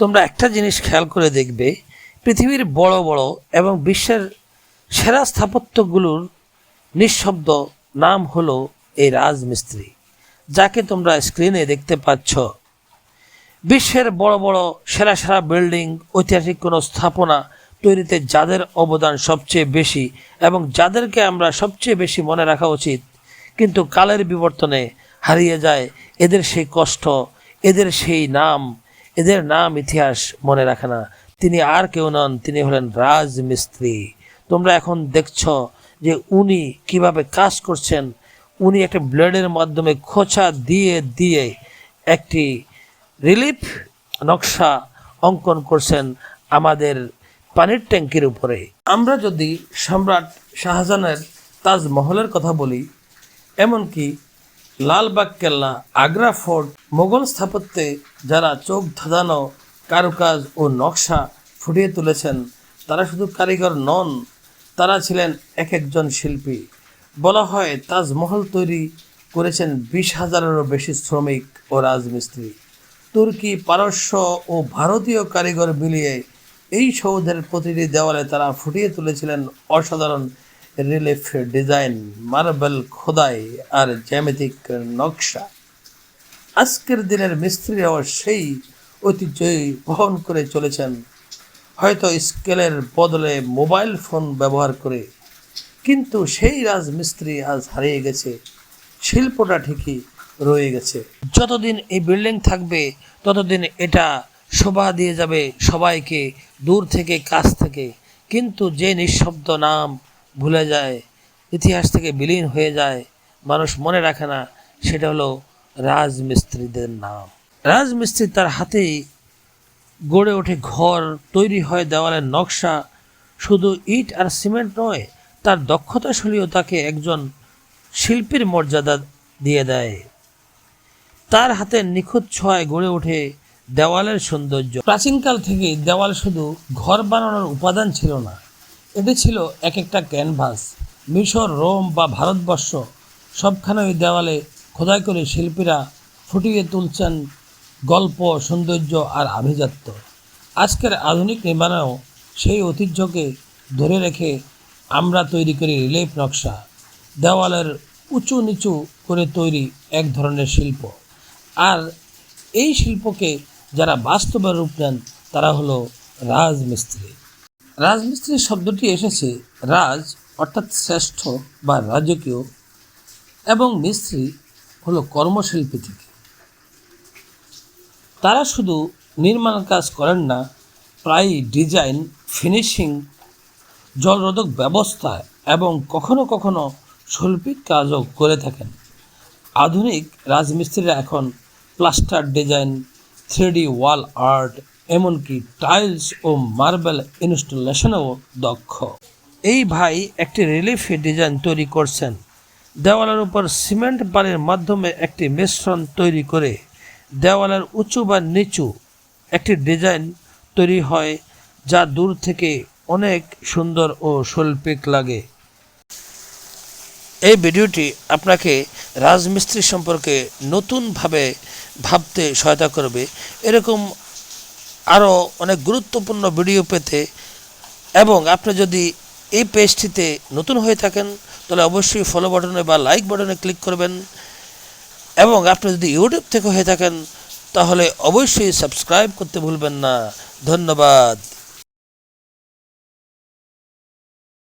তোমরা একটা জিনিস খেয়াল করে দেখবে, পৃথিবীর বড় বড় এবং বিশ্বের সেরা স্থাপত্যগুলোর নিঃশব্দ নাম হলো এই রাজমিস্ত্রি, যাকে তোমরা স্ক্রিনে দেখতে পাচ্ছ। বিশ্বের বড় বড় সেরা সেরা বিল্ডিং, ঐতিহাসিক কোনো স্থাপনা তৈরিতে যাদের অবদান সবচেয়ে বেশি এবং যাদেরকে আমরা সবচেয়ে বেশি মনে রাখা উচিত, কিন্তু কালের বিবর্তনে হারিয়ে যায় এদের সেই কষ্ট, এদের সেই নাম এদের নাম ইতিহাস মনে রাখে না। তিনি আর কেউ নন, তিনি হলেন রাজমিস্ত্রি। তোমরা এখন দেখছ যে উনি কীভাবে কাজ করছেন। উনি একটা ব্লেডের মাধ্যমে খোঁচা দিয়ে দিয়ে একটি রিলিফ নকশা অঙ্কন করছেন আমাদের পানির ট্যাঙ্কির উপরে। আমরা যদি সম্রাট শাহজাহানের তাজমহলের কথা বলি, এমনকি লালবাগ কেল্লা আগ্রা ফোর্ট, মোগল স্থাপত্যে যারা চোখ ধাঁধানো, কারুকাজ ও নকশা ফুটিয়ে তুলেছেন, তারা শুধু কারিগর নন, তারা ছিলেন এক একজন শিল্পী। বলা হয় তাজমহল তৈরি করেছেন বিশ হাজারেরও বেশি শ্রমিক ও রাজমিস্ত্রি। তুর্কি, পারস্য ও ভারতীয় কারিগর মিলিয়ে এই সৌধের প্রতিটি দেওয়ালে তারা ফুটিয়ে তুলেছিলেন অসাধারণ রিলিফ, ডিজাইন, মার্বেল, খোদাই আর জ্যামিতিক নকশা। আজকের দিনের মিস্ত্রিরাও সেই ঐতিহ্যই বহন করে চলেছেন। হয়তো স্কেলের বদলে মোবাইল ফোন ব্যবহার করে, কিন্তু সেই রাজমিস্ত্রি আজ হারিয়ে গেছে। শিল্পটা ঠিকই রয়ে গেছে। যতদিন এই বিল্ডিং থাকবে, ততদিন এটা শোভা দিয়ে যাবে সবাইকে দূর থেকে, কাছ থেকে। কিন্তু যে নিঃশব্দ নাম ভুলে যায়, ইতিহাস থেকে বিলীন হয়ে যায়, মানুষ মনে রাখে না, সেটা হলো রাজমিস্ত্রিদের নাম। রাজমিস্ত্রি তার হাতেই গড়ে ওঠে ঘর, তৈরি হয় দেওয়ালের নকশা। শুধু ইট আর সিমেন্ট নয়, তার দক্ষতাশলীও তাকে একজন শিল্পীর মর্যাদা দিয়ে দেয়। তার হাতে নিখুঁত ছোঁয়ায় গড়ে ওঠে দেওয়ালের সৌন্দর্য। প্রাচীনকাল থেকে দেওয়াল শুধু ঘর বানানোর উপাদান ছিল না এটি ছিল এক একটা ক্যানভাস। মিশর, রোম বা ভারতবর্ষ সবখানে ওই দেওয়ালে খোদাই করে শিল্পীরা ফুটিয়ে তুলছেন গল্প, সৌন্দর্য আর আভিজাত্য। আজকের আধুনিক নির্মাণেও সেই ঐতিহ্যকে ধরে রেখে আমরা তৈরি করি রিলিফ নকশা। দেওয়ালের উঁচু নিচু করে তৈরি এক ধরনের শিল্প। আর এই শিল্পকে যারা বাস্তবে রূপ নেন, তারা হলো রাজমিস্ত্রি। রাজমিস্ত্রি শব্দটি এসেছে রাজ, অর্থাৎ শ্রেষ্ঠ বা রাজকীয়, এবং মিস্ত্রি হলো কর্মশিল্পী থেকে। তারা শুধু নির্মাণ কাজ করেন না প্রায় ডিজাইন, ফিনিশিং, জলরোধক ব্যবস্থা এবং কখনো কখনো শৈল্পিক কাজও করে থাকেন। আধুনিক রাজমিস্ত্রিরা এখন plaster design, three D wall art এমনকি টাইলস ও মার্বেল ইনস্টলেশনেও দক্ষ। এই ভাই একটি রিলিফ ডিজাইন তৈরি করছেন। দেওয়ালের উপর সিমেন্ট বালির মাধ্যমে একটি মিশ্রণ তৈরি করে দেওয়ালের উঁচু বা নিচু একটি ডিজাইন তৈরি হয়, যা দূর থেকে অনেক সুন্দর ও শৈল্পিক লাগে। এই ভিডিওটি আপনাকে রাজমিস্ত্রি সম্পর্কে নতুনভাবে ভাবতে সহায়তা করবে। এরকম আরও অনেক গুরুত্বপূর্ণ ভিডিও পেতে এবং আপনি যদি এই পেজটিতে নতুন হয়ে থাকেন, তাহলে অবশ্যই ফলো বাটনে বা লাইক বাটনে ক্লিক করবেন। এবং আপনি যদি ইউটিউব থেকে হয়ে থাকেন, তাহলে অবশ্যই সাবস্ক্রাইব করতে ভুলবেন না। ধন্যবাদ।